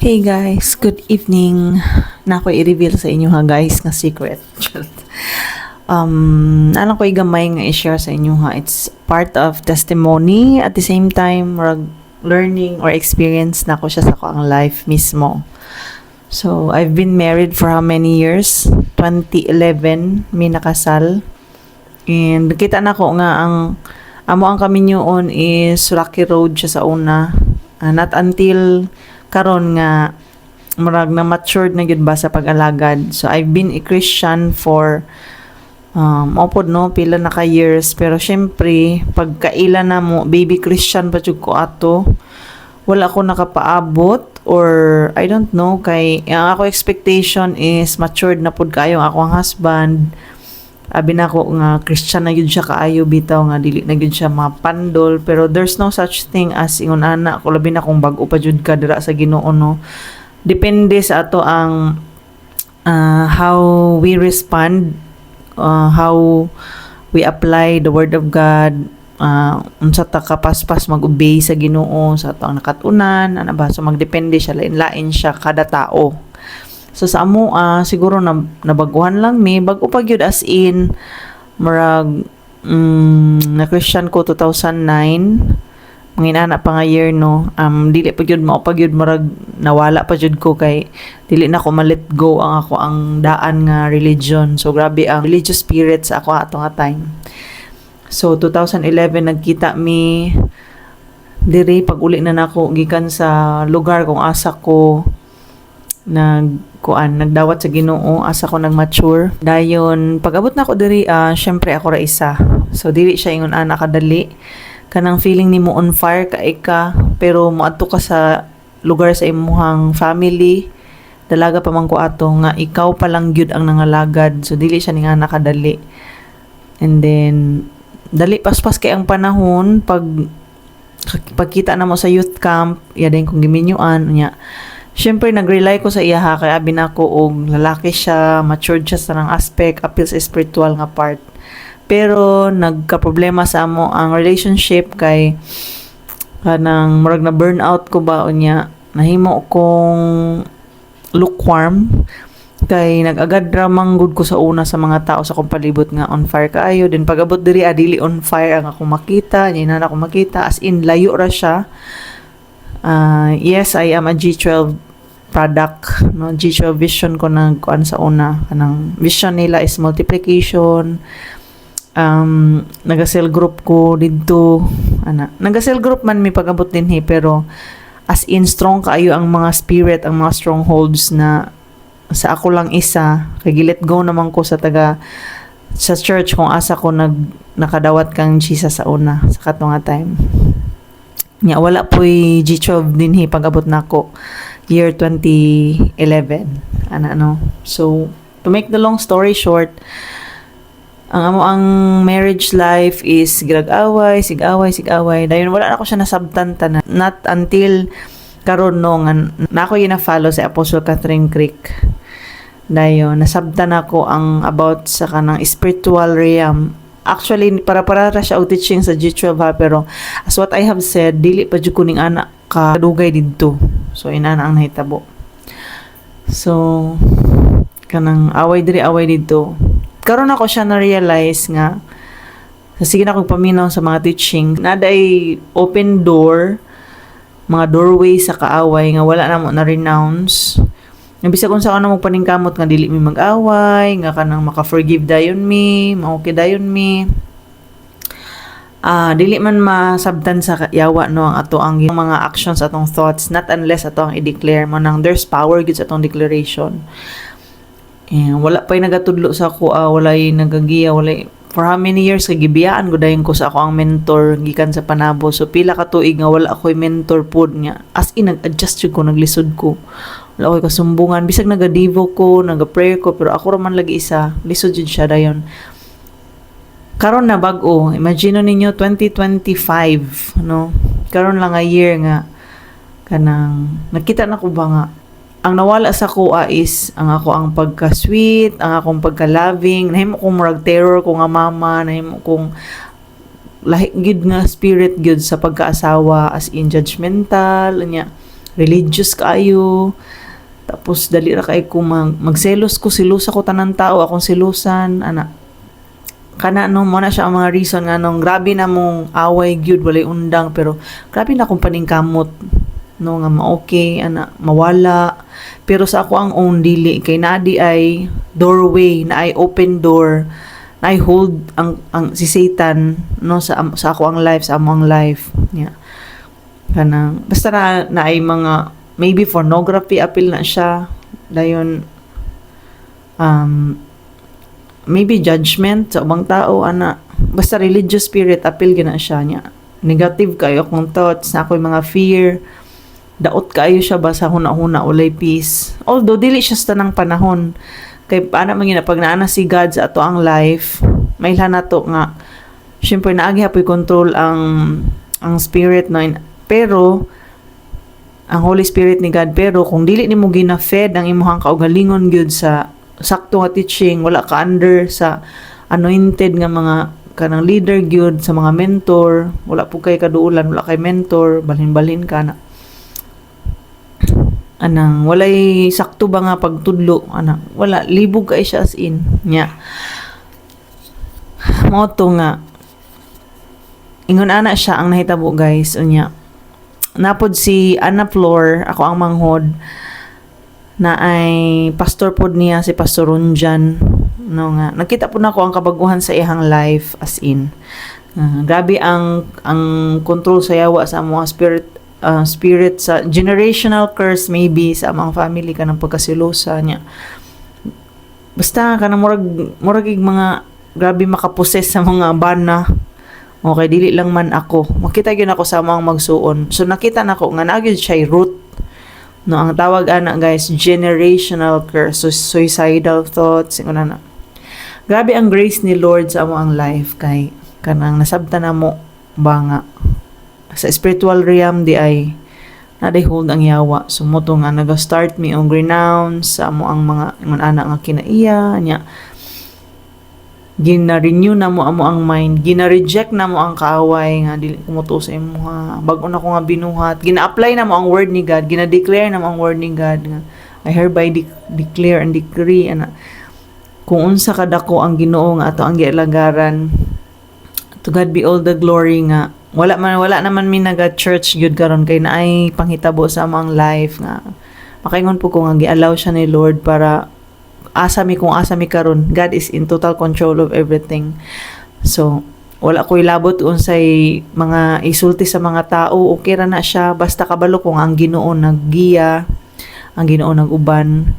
Hey guys, good evening. Na ako i-reveal sa inyo ha guys nga secret. um, alam ko gamay nga i-share sa inyo ha. It's part of testimony at the same time rag learning or experience na ko siya sa ko ang life mismo. So, I've been married for how many years? 2011, may nakasal. And kita na ko nga ang amo ang kami on is Rocky Road siya sa una. Ah, not until karon nga murag na matured na gyud ba sa pag-alagad. So I've been a Christian for um opod no? Pila na ka years. Pero syempre pagkaila na mo baby Christian pa jud ko ato wala ko nakapaabot or I don't know. Kay ang ako expectation is matured na pud kayo ang akong husband abi na ko nga Christian na gyud siya kaayo bitaw nga dili na gyud siya mapandol pero there's no such thing as ingon ana ko labi na kung bag-o pa jud ka dira sa Ginoo no? Depende sa ato ang uh, how we respond uh, how we apply the word of God uh, unsa ta kapaspas mag-obey sa Ginoo sa ato ang nakatunan ana ba? So magdepende siya lain-lain siya kada tao So sa amo ah, siguro na nabaguhan lang mi. Bag-o pa gyud as in murag mm, na Christian ko 2009 mangina na pa nga year no? Um dili pa gyud mao pa gyud murag nawala pa gyud ko kay dili na ko ma-let go ang ako ang daan nga religion. So grabe ang religious spirit sa ako ato nga time. So 2011 nagkita mi diri pag uli na nako gikan sa lugar kung asa ko nag kuan nagdawat sa Ginoo asa ko nag mature dayon pag-abot na ko diri ah syempre ako ra isa. So dili siya ingon ana kadali. Kanang feeling nimo on fire ka ika pero moadto ka sa lugar sa imuhang family. Dalaga pa man ko ato nga ikaw pa lang gyud ang nangalagad. So dili siya ning ana kadali and then dali paspas kay ang panahon pag pagkita na mo sa youth camp ya din kung giminyuan nya Siyempre, nag-rely ko sa iya ha, kaya abi na ko og lalaki siya, matured siya sa ng aspect, appeal sa spiritual nga part. Pero, nagka-problema sa amo ang relationship kay kanang murag na burnout ko ba unya nahimo kong lukewarm. Kay nag-agad ramang good ko sa una sa mga tao sa kong palibot nga on fire kaayo. Din pagabot diri adili on fire ang ako makita nya na ako makita. As in layo ra siya uh, yes I am a G12 product no? G12 vision ko nag kuan sa una. Kanang vision nila is multiplication. Um naga-cell group ko didto ana. Naga-cell group man mi pagabot din he pero as in strong kaayo ang mga spirit ang mga strongholds na sa ako lang isa. Kay let go naman ko sa taga sa church kung asa ko nag nakadawat kang Jesus sa una sa kato nga time nya wala po'y G12 din hi pag-abot nako year 2011 ana no so to make the long story short ang amo ang marriage life is girag-away sig-away sig-away. Dayon wala na ko siya nasabtan tanan not until karon no nga na ako yun follow si Apostle Catherine Creek. Dayon nasabtan ako ang about sa kanang spiritual realm actually para para ra siya teaching sa G12 ha pero as what I have said dili pa jud kuning anak ka dugay didto. So inana ang nahitabo. So kanang away diri away didto. Karon ako siya na realize nga sige na kong paminaw sa mga teaching. Naday open door mga doorway sa kaaway nga wala na mo na renounce nga bisag unsa ka na mo paningkamot nga dili mi mag-away, nga kanang maka-forgive dayon mi, maoke dayon mi. Ah, dili man masabtan sa yawa no ang ato ang mga actions atong thoughts not unless ato ang i-declare mo nang there's power gid atong declaration. Eh, wala pa nagatudlo sa ako, ah, wala nagagiya, wala for how many years kay gibiyaan ko dayon ko sa ako ang mentor gikan sa panabo. So pila ka tuig nga wala ako'y mentor pod niya. As in nag-adjust ko, naglisod ko wala ko kasumbungan. Bisag naga-devo ko naga-prayer ko pero ako raman lagi isa. Lisod jud siya dayon. Karon na bag-o. Imagine ninyo 2025 no? Karon lang a year nga. Kanang nakita na ko ba nga? Ang nawala sa kuha is ang ako ang pagka-sweet, ang akong pagka-loving, nahimo kong murag terror ko nga mama, nahimo kong lahi gid nga spirit gud sa pagkaasawa as in judgmental nya religious kaayo tapos dali ra kay ko mag, magselos ko silusa ko tanan tao akong silusan ana. Kana no mo na siya ang mga reason nga nung grabe na mong away gyud walay undang pero grabe na akong paningkamot no nga ma-okay ana mawala. Pero sa ako ang own dili kay naadi ay doorway na ay open door na ay hold ang ang si Satan no sa sa ako ang life sa among life yeah kanang basta na, na ay mga maybe pornography appeal na siya. Dayon um maybe judgment sa ubang tao ana. Basta religious spirit appeal gina siya niya. Negative kayo akong thoughts na ako'y mga fear. Daot kayo siya ba sa huna-huna ulay peace? Although dili siya sa tanang panahon. Kay paano man pag naana si God sa ato ang life may na to nga syempre naagi hapoy control ang ang spirit no? Pero ang Holy Spirit ni God. Pero kung dili nimo gina-fed ang imong kaugalingon gyud sa sakto nga teaching wala ka under sa anointed nga mga kanang leader gyud sa mga mentor wala po kay kaduulan wala kay mentor balhin-balhin ka na anang walay sakto ba nga pagtudlo anang wala libog kay siya as in. Nya. Mo to nga ingon ana siya ang nahitabo guys. Unya napod si Anna Flor ako ang manghod na ay pastor pod niya si Pastor Runjan. No nga. Nakita po na ko ang kabaguhan sa ihang life as in. Ah, grabe ang ang control sa yawa sa mga spirit ah, spirit sa generational curse maybe sa mga family ka ng pagkasilosa niya. Basta ka na murag murag mga grabe makaposes sa mga bana Okay, dili lang man ako. Makita gyud ako sa mga magsuon. So nakita nako nga nagyud siya root. No, ang tawag ana guys, generational curse, so, suicidal thoughts, ingon na. Grabe ang grace ni Lord sa amo ang life kay kanang nasabta na mo ba nga sa spiritual realm di ay naday hold ang yawa. So mo to nga naga-start me ang renounce sa amo ang mga ingon ana nga kinaiya nya gina-renew na mo amo ang mind, gina-reject na mo ang kaaway nga dili kumuto sa imo ha. Bag-o na ko nga binuhat, gina-apply na mo ang word ni God, gina-declare na mo ang word ni God nga I hereby de- declare and decree ana kung unsa kadako ang Ginoo nga ato ang gialagaran to God be all the glory nga wala man wala naman mi naga church gyud karon kay naay panghitabo sa among life nga makaingon po ko nga gi-allow siya ni Lord para asa mi kung asa mi karon God is in total control of everything. So wala ko'y labot unsay mga isulti sa mga tao. Okay ra na siya. Basta kabalo kung ang Ginoo naggiya ang Ginoo naguban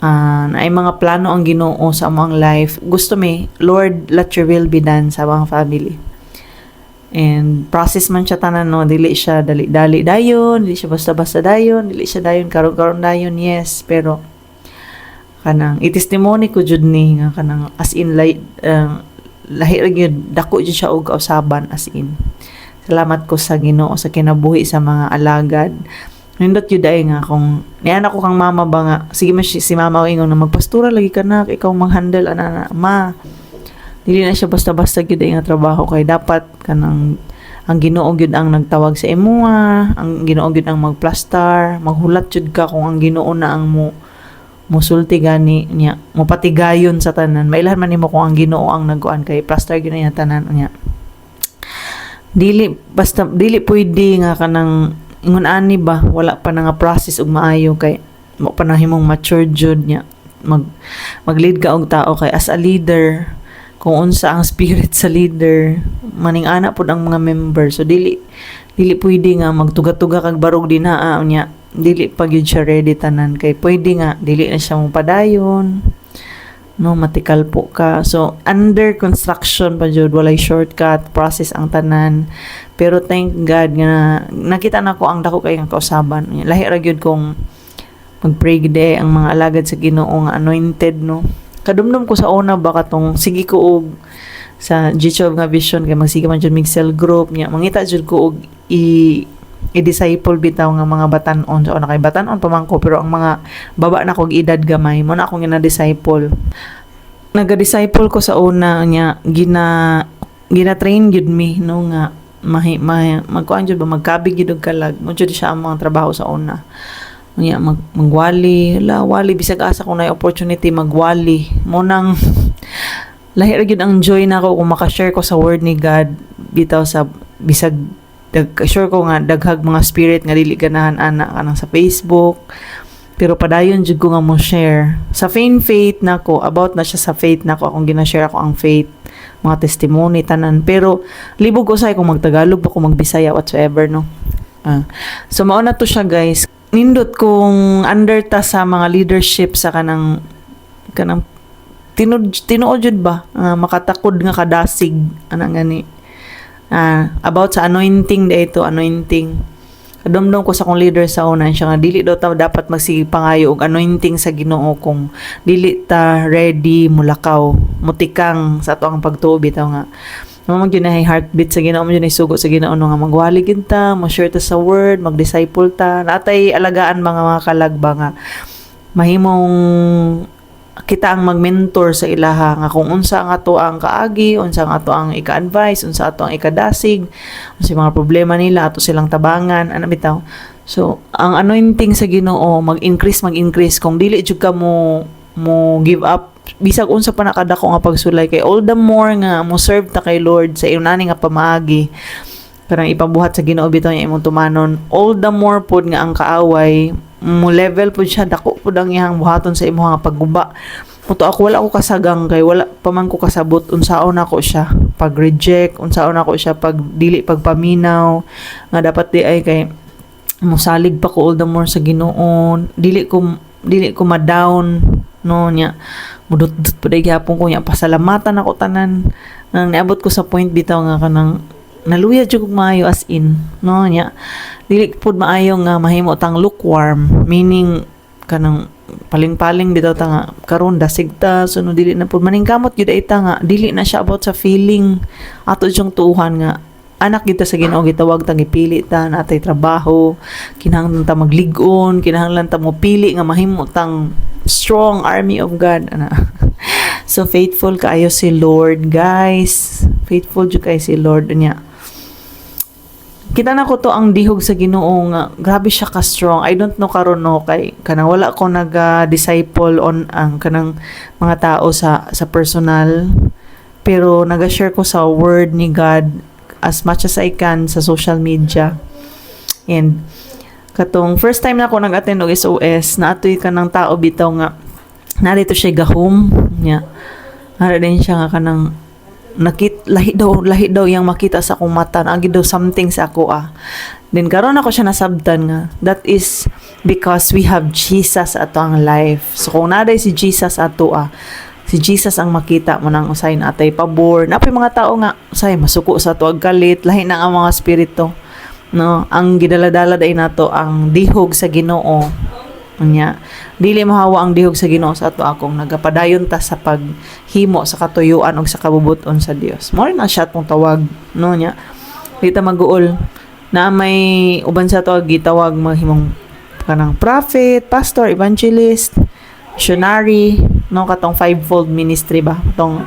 uh, ay mga plano ang Ginoo sa among life. Gusto mi Lord let your will be done sa among family. And process man siya tanan no? Dili siya dali dali dayon dili siya basta basta dayon dili siya dayon karon karon dayon yes. Pero kanang i-testimony ko jud ni nga kanang as in like uh, lahi ra gyud dako jud siya og kausaban as in. Salamat ko sa Ginoo sa kinabuhi sa mga alagad. Nindot yun ay nga kung niyan ako kang mama ba nga sige man si, si mama ingon na magpastura lagi ka na ikaw mag-handle ana na ma dili na siya basta-basta gyud ay nga trabaho. Kay dapat kanang ang Ginoo gyud ang nagtawag sa imuha ang Ginoo gyud ang magplastar maghulat jud ka kung ang Ginoo na ang mo musulti gani niya. Mupatigayon sa tanan. Mailan man nimo kung ang Ginoo ang nagkuan kay plaster gyud niya tanan niya. Dili basta dili pwede nga kanang ingon ani ba? Wala pa na nga process og maayo kay mo pa himong mature jud niya. Mag mag-lead ka og tao kay as a leader kung unsa ang spirit sa leader maning ana pud ang mga member. So dili dili pwede nga magtuga-tuga kag barog dinaa niya dili pa siya ready tanan. Kay pwede nga dili na siya mo padayon no matikal po ka. So under construction pa jud walay shortcut process ang tanan. Pero thank God nga nakita na ko ang dako kay nga kausaban. Lahi ra gyud kong magpray gid eh ang mga alagad sa Ginoo nga anointed no. Kadumdum ko sa una ba katong sige ko og sa G12 nga vision kay magsige man jud mig cell group nya mangita jud ko og i i-disciple bitaw nga mga batan-on. So na kay batan-on pa man ko pero ang mga baba na kog edad gamay mo na akong gina-disciple naga-disciple ko sa una nya gina gina-train gyud mi no nga mahi, mahi, magkuhan jud ba magkabig gid og kalag. Mo jud siya ang mga trabaho sa una. Unya mag magwali, la wali bisag asa kung na opportunity magwali. Mo nang lahi gyud ang joy nako kung maka-share ko sa word ni God bitaw sa bisag dag sure ko nga daghag mga spirit nga dili ganahan ana kanang sa Facebook. Pero padayon jud ko nga mo share. Sa faith faith nako about na siya sa faith nako akong gina-share ako ang faith mga testimony tanan. Pero libog ko say kung magtagalog ba kung magbisaya whatsoever no? Ah. so mao na to siya guys. Nindot kung under ta sa mga leadership sa kanang kanang tinud tinuod jud ba? Ah, makatakod nga kadasig. Ana ngani Ah, about sa anointing dito anointing. Kadumdum ko sa kong leader sa una siya nga dili daw ta dapat magsige pangayo og anointing sa Ginoo kung dili ta ready mulakaw mutikang sa ato ang pagtuo bitaw nga. Mo man gyud heartbeat sa Ginoo mo gyud sugo sa Ginoo no nga magwali gyud ta, mo-share ta sa word, mag-disciple ta. Natay alagaan mga mga kalagba nga mahimong kita ang mag-mentor sa ilaha nga kung unsa ang ato ang kaagi, unsa ang ato ang ika-advise, unsa ato ang ikadasig, unsa mga problema nila ato silang tabangan, ano bitaw. So, ang anointing sa Ginoo mag-increase mag-increase. Kung dili jud ka mo mo give up bisag unsa pa nakadako nga pagsulay kay all the more nga mo serve ta kay Lord sa inani nga pamaagi. Karang ipabuhat sa Ginoo bitaw niya imong tumanon. All the more pod nga ang kaaway mo level pod siya dako pod ang iyang buhaton sa imong nga pagguba. Muto ako wala ko kasagang kay wala pa man ko kasabot unsaon ako siya pag reject unsaon ako siya pag dili pagpaminaw nga dapat di ay kay musalig pa ko all the more sa Ginoo dili ko dili ko ma-down no nya mudot-dot pa gyapon ko nya pasalamatan ako tanan. Nang niabot ko sa point bitaw nga kanang naluya jud maayo as in no? Nya dili pud maayo nga mahimo tang lukewarm meaning kanang paling-paling bitaw ta nga karon dasig ta sunod dili na pud. Maningkamot gyud ay nga dili na siya about sa feeling. Ato jung tuuhan nga anak kita sa Ginoo gitawag ta gipili ta natay trabaho kinahanglan ta magligon kinahanglan ta mo pili nga mahimo tang strong army of God ana. So faithful kaayo si Lord guys. Faithful jud kay si Lord niya kita na ko to ang dihog sa Ginoo nga grabe siya ka strong I don't know karon no kay kanang wala ko naga disciple on ang kanang mga tao sa sa personal pero naga-share ko sa word ni God as much as I can sa social media. And katong first time na ako nag-attend og SOS, naatoy ka ng tao bitaw nga narito siya gahom niya. Nara din siya nga kanang nakit lahi daw lahi daw yang makita sa akong mata. Agi daw something sa ako ah. Then karon ako siya nasabtan nga. That is because we have Jesus ato ang life. So kung naday si Jesus ato ah si Jesus ang makita mo nang usay na atay pabor. Napay mga tao nga usay masuko sa tuag kalit lahi na ang mga spirito. No? Ang gidaladala day nato ang dihog sa Ginoo unya dili mahawa ang dihog sa Ginoo sa ato akong nagapadayon ta sa paghimo sa katuyuan ug sa kabubuton sa Dios. Mo na siya atong tawag no nya di ta maguol. Na may uban sa to gitawag maghimong kanang prophet pastor evangelist missionary no katong fivefold ministry ba? Tong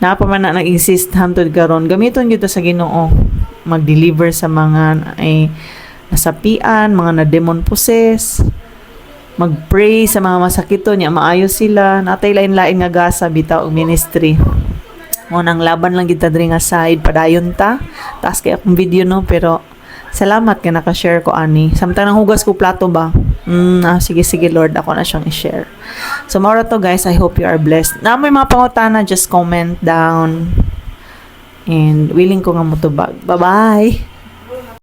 Napa man na nag-exist hantod karon gamiton gyud sa Ginoo mag-deliver sa mga ay nasapian, mga na demon possess, mag-pray sa mga masakito niya, maayos sila, natay lain-lain nga gasa bitaw og ministry. Mo nang laban lang kita diri nga side padayon ta. Taas kay akong video no pero salamat ka naka-share ko ani. Samtang nang hugas ko plato ba. Mm, ah, sige sige Lord, ako na siyang i-share. So mora to guys, I hope you are blessed. Na may mga pangutana, just comment down. And willing ko nga motubag. Bye-bye.